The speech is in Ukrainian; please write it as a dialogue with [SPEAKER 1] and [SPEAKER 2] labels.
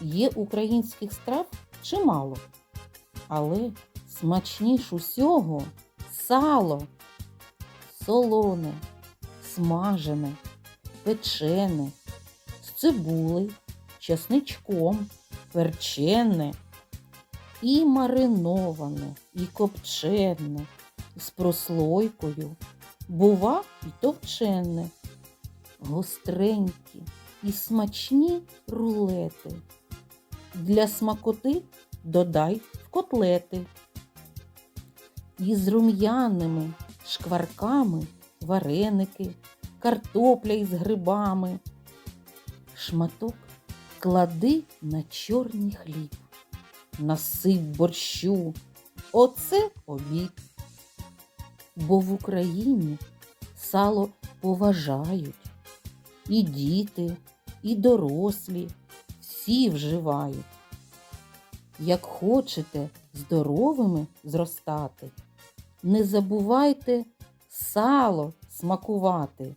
[SPEAKER 1] є українських страв чимало, але смачніш усього сало. Солоне, смажене, печене, з цибулею, чесничком, перчене, і мариноване, і копчене, з прослойкою, бува і товчене, гостренькі і смачні рулети. Для смакоти додай в котлети. Із рум'яними шкварками вареники, картопля із грибами. Шматок клади на чорний хліб, насип борщу. Оце обід. Бо в Україні сало поважають. І діти, і дорослі, всі вживають. Як хочете здоровими зростати, не забувайте сало смакувати.